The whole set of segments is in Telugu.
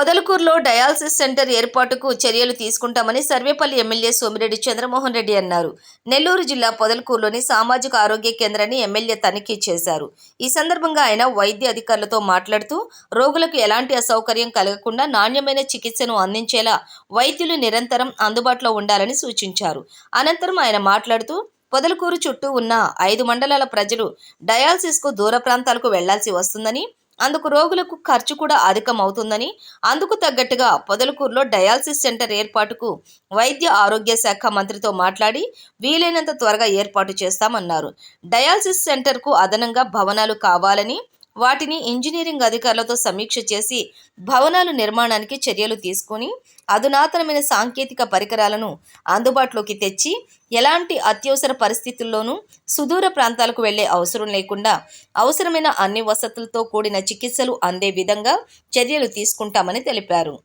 పొదలకూరులో డయాలసిస్ సెంటర్ ఏర్పాటుకు చర్యలు తీసుకుంటామని సర్వేపల్లి ఎమ్మెల్యే సోమిరెడ్డి చంద్రమోహన్ రెడ్డి అన్నారు. నెల్లూరు జిల్లా పొదలకూరులోని సామాజిక ఆరోగ్య కేంద్రాన్ని ఎమ్మెల్యే తనిఖీ చేశారు. ఈ సందర్భంగా ఆయన వైద్య అధికారులతో మాట్లాడుతూ రోగులకు ఎలాంటి అసౌకర్యం కలగకుండా నాణ్యమైన చికిత్సను అందించేలా వైద్యులు నిరంతరం అందుబాటులో ఉండాలని సూచించారు. అనంతరం ఆయన మాట్లాడుతూ పొదలకూరు చుట్టూ ఉన్న ఐదు మండలాల ప్రజలు డయాలసిస్కు దూర ప్రాంతాలకు వెళ్ళాల్సి వస్తుందని అందుకు రోగులకు ఖర్చు కూడా అధికం అవుతుందని అందుకు తగ్గట్టుగా పొదలకూరులో డయాలసిస్ సెంటర్ ఏర్పాటుకు వైద్య ఆరోగ్య శాఖ మంత్రితో మాట్లాడి వీలైనంత త్వరగా ఏర్పాటు చేస్తామన్నారు. డయాలసిస్ సెంటర్కు అదనంగా భవనాలు కావాలని వాటిని ఇంజనీరింగ్ అధికారులతో సమీక్ష చేసి భవనాలు నిర్మాణానికి చర్యలు తీసుకుని అధునాతనమైన సాంకేతిక పరికరాలను అందుబాటులోకి తెచ్చి ఎలాంటి అత్యవసర పరిస్థితుల్లోనూ సుదూర ప్రాంతాలకు వెళ్ళే అవసరం లేకుండా అవసరమైన అన్ని వసతులతో కూడిన చికిత్సలు అందే విధంగా చర్యలు తీసుకుంటామని తెలిపారు.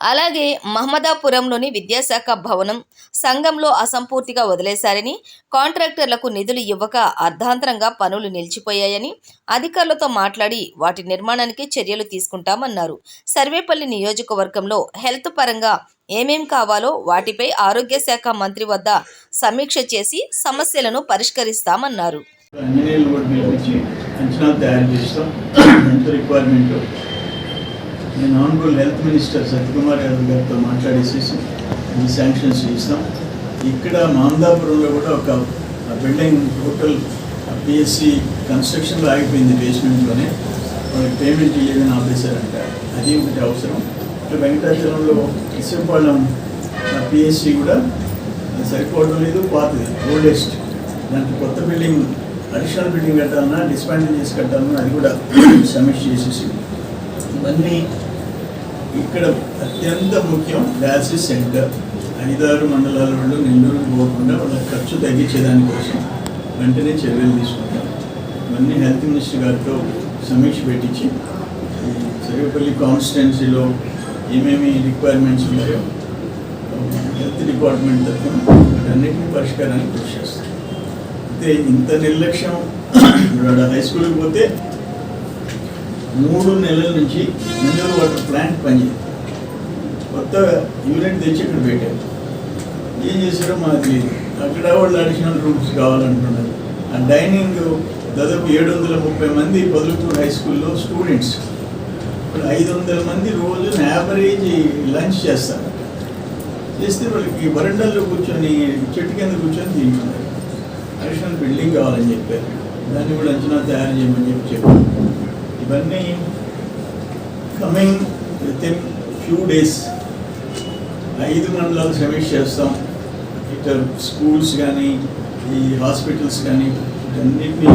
అలాగే మహమ్మదాపురంలోని విద్యాశాఖ భవనం సంఘంలో అసంపూర్తిగా వదిలేశారని కాంట్రాక్టర్లకు నిధులు ఇవ్వక అర్ధాంతరంగా పనులు నిలిచిపోయాయని అధికారులతో మాట్లాడి వాటి నిర్మాణానికి చర్యలు తీసుకుంటామన్నారు. సర్వేపల్లి నియోజకవర్గంలో హెల్త్ పరంగా ఏమేం కావాలో వాటిపై ఆరోగ్య శాఖ మంత్రి వద్ద సమీక్ష చేసి సమస్యలను పరిష్కరిస్తామన్నారు. ఇంజనీర్లు కూడా అంచనాలు తయారు చేస్తాం. ఎంత రిక్వైర్మెంట్ నేను ఆన్గోల్ హెల్త్ మినిస్టర్ సత్యకుమార్ యాదవ్ గారితో మాట్లాడేసేసి ఈ శాంక్షన్స్ చేస్తాం ఇక్కడ మామదాపురంలో కూడా ఒక బిల్డింగ్ హోటల్ పిఎస్సి కన్స్ట్రక్షన్లో ఆగిపోయింది బేస్మెంట్లోనే. వాళ్ళకి పేమెంట్ ఇవ్వదని ఆపేశారంట. అది ఒకటి అవసరం. ఇక్కడ వెంకటాచలంలో ఇసుపాళెం పిఎస్సి కూడా సరిపోవడం లేదు పాతది ఓల్డెస్ట్ దానికి కొత్త బిల్డింగ్ అడిషనల్ బిల్డింగ్ కట్టాలన్నా డిస్మాండిల్ చేసి కట్టాలన్నా అది కూడా సమీక్ష చేసేసి. ఇవన్నీ ఇక్కడ అత్యంత ముఖ్యం డయాలసిస్ సెంటర్ ఐదారు మండలాల వాళ్ళు నెల్లూరు పోకుండా వాళ్ళ ఖర్చు తగ్గించేదాని కోసం వెంటనే చర్యలు తీసుకుంటాం ఇవన్నీ హెల్త్ మినిస్టర్ గారితో సమీక్ష పెట్టించి సర్వేపల్లి కాన్స్టిట్యున్సీలో ఏమేమి రిక్వైర్మెంట్స్ ఉన్నాయో హెల్త్ డిపార్ట్మెంట్ తరఫున అన్నింటినీ పరిష్కారానికి కృషి చేస్తాం అయితే ఇంత నిర్లక్ష్యం హై స్కూల్కి పోతే మూడు నెలల నుంచి మినరల్ వాటర్ ప్లాంట్ పనిచేయదు. కొత్త యూనిట్ తెచ్చి ఇక్కడ పెట్టారు. ఏం చేశారో మాకు తెలియదు. అక్కడ వాళ్ళు అడిషనల్ రూమ్స్ కావాలంటున్నారు. ఆ డైనింగ్ దాదాపు ఏడు వందల ముప్పై మంది పొదలకూరు హై స్కూల్లో స్టూడెంట్స్ ఇప్పుడు ఐదు వందల మంది రోజు యావరేజ్ లంచ్ చేస్తారు. చేస్తే వాళ్ళకి వరండాల్లో కూర్చొని చెట్టు కింద కూర్చొని తింటున్నారు. అడిషనల్ బిల్డింగ్ కావాలని చెప్పారు. దాన్ని కూడా అంచనా తయారు చేయమని చెప్పి చెప్పారు. ఇవన్నీ coming within few days ఐదు మండలాలు సమీక్ష చేస్తాం. ఇటు స్కూల్స్ కానీ ఈ హాస్పిటల్స్ కానీ వీటన్నిటిని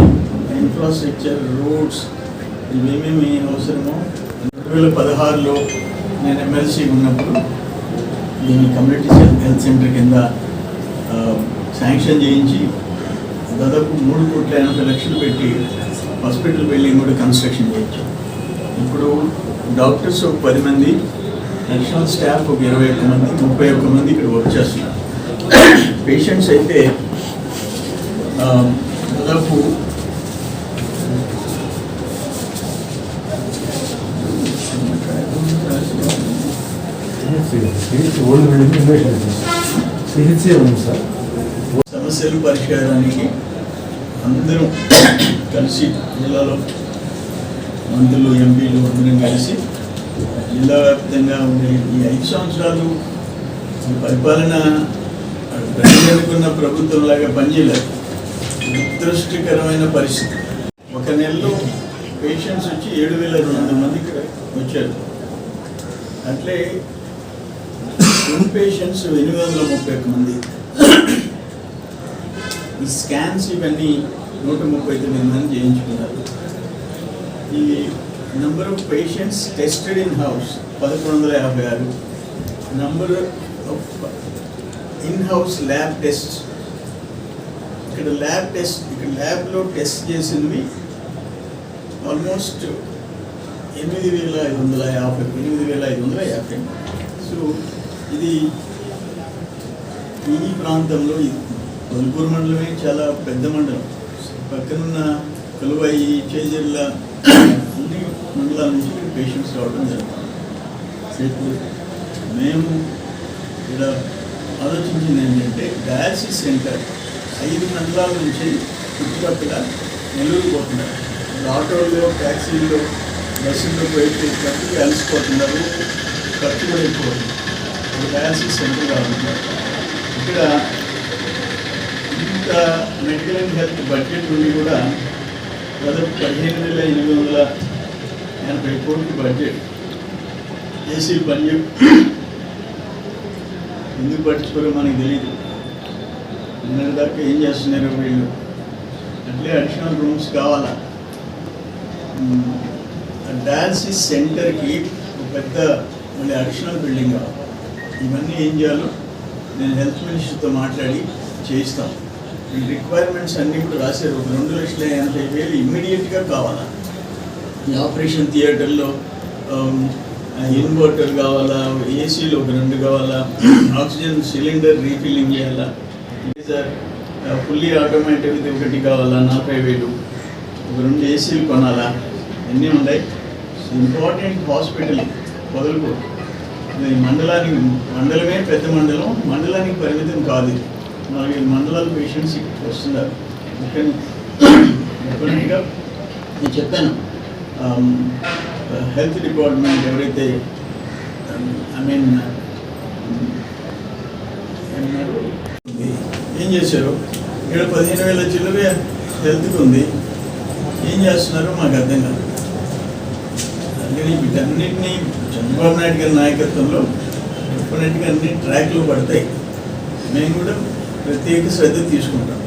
ఇన్ఫ్రాస్ట్రక్చర్ రోడ్స్ ఇవేమేమి అవసరమో రెండు వేల పదహారులో నేను ఎమ్మెల్సీ ఉన్నప్పుడు దీన్ని కమ్యూనిటీ హెల్త్ సెంటర్ కింద శాంక్షన్ చేయించి దాదాపు మూడు కోట్ల ఎనభై లక్షలు పెట్టి హాస్పిటల్ బిల్డింగ్ కూడా కన్స్ట్రక్షన్ చేయించాం ఇప్పుడు డాక్టర్స్ ఒక పది మంది అడిషనల్ స్టాఫ్ ఒక ఇరవై ఒక్క మంది ముప్పై ఒక్క మంది ఇక్కడ వర్క్ చేస్తున్నారు. పేషెంట్స్ అయితే దాదాపు సమస్యలు పరిష్కారానికి అందరం కలిసి జిల్లాలో మంత్రులు ఎంపీలు అందరం కలిసి జిల్లా వ్యాప్తంగా ఉండే ఈ ఐదు సంవత్సరాలు పరిపాలన ప్రజలకున్న ప్రభుత్వం లాగా పనిచేయలేదు. దురదృష్టకరమైన పరిస్థితి. ఒక నెలలో పేషెంట్స్ వచ్చి ఏడు వేల రెండు వందల మంది వచ్చారు. అట్లే ఇన్ పేషెంట్స్ ఎనిమిది వందల ముప్పై ఒక్క మంది. ఈ స్కాన్స్ ఇవన్నీ నూట ముప్పై తొమ్మిది మంది చేయించుకున్నారు ఈ number of patients tested in house పదకొండు వందల యాభై ఆరు. Number of in house lab test ఇక్కడ ల్యాబ్ టెస్ట్ ఇక్కడ ల్యాబ్లో టెస్ట్ చేసినవి ఆల్మోస్ట్ ఎనిమిది వేల ఐదు వందల యాభై ఎనిమిది వేల ఐదు వందల యాభై. సో ఇది ఈ ప్రాంతంలో ఇది. మండలమే చాలా పెద్ద మండలం. పక్కనున్న కలువాయి చేజర్ల అన్ని మండలాల నుంచి పేషెంట్స్ రావడం జరుగుతుంది. మేము ఇక్కడ ఆలోచించింది ఏంటంటే డయాలసిస్ సెంటర్ ఐదు మండలాల నుంచి చుట్టుపక్కల నెల్లూరు పోతున్నారు. ఆటోల్లో ట్యాక్సీల్లో బస్సుల్లో పోయితే ప్రతి కలిసిపోతున్నారు ఖర్చు కూడా ఎక్కువ డయాలసిస్ సెంటర్ కావాలి. ఇక్కడ ఇంత మెడికల్ అండ్ హెల్త్ బడ్జెట్ నుండి కూడా దాదాపు పదిహేను వేల ఎనిమిది వందల ఎనభై కోట్లు బడ్జెట్ ఏసీ పని ఎందుకు పట్టించుకోరో మనకు తెలియదు నిన్నటి దాకా ఏం చేస్తున్నారు వీళ్ళు? అట్లే అడిషనల్ రూమ్స్ కావాలా? డయాలసిస్ సెంటర్కి ఒక పెద్ద మళ్ళీ అడిషనల్ బిల్డింగ్ కావాలి. ఇవన్నీ ఏం చేయాలో నేను హెల్త్ మినిస్టర్తో మాట్లాడి చేయిస్తాం ఈ రిక్వైర్మెంట్స్ అన్నీ కూడా రాశారు. ఒక రెండు లక్షల ఎనభై వేలు ఇమ్మీడియట్గా కావాలా? ఈ ఆపరేషన్ థియేటర్లో ఇన్వర్టర్ కావాలా? ఏసీలు ఒక రెండు కావాలా? ఆక్సిజన్ సిలిండర్ రీఫిల్లింగ్ చేయాలా? సార్ ఫుల్లీ ఆటోమేటిక్ ఒకటి కావాలా? నలభై వేలు. ఒక రెండు ఏసీలు కొనాలా? అన్నీ ఉన్నాయి? ఇంపార్టెంట్ హాస్పిటల్ మొదలుకో మండలానికి మండలమే పెద్ద మండలం. మండలానికి పరిమితం కాదు ఇది. నాలుగైదు మండలాల పేషెంట్స్ ఇక్కడికి వస్తున్నారు. డెఫినెట్గా నేను చెప్పాను um, హెల్త్ డిపార్ట్మెంట్ ఎవరైతే um, ఐ మీన్ ఏం చేశారు ఇక్కడ పదిహేను వేల చిల్లరే హెల్త్కి ఉంది. ఏం చేస్తున్నారో మాకు అర్థం కాదు. అందుకని వీటన్నిటినీ చంద్రబాబు నాయుడు గారి నాయకత్వంలో డెఫినెట్గా అన్ని ట్రాక్లు పడతాయి. మేము కూడా ప్రత్యేక శ్రద్ధ తీసుకుంటాం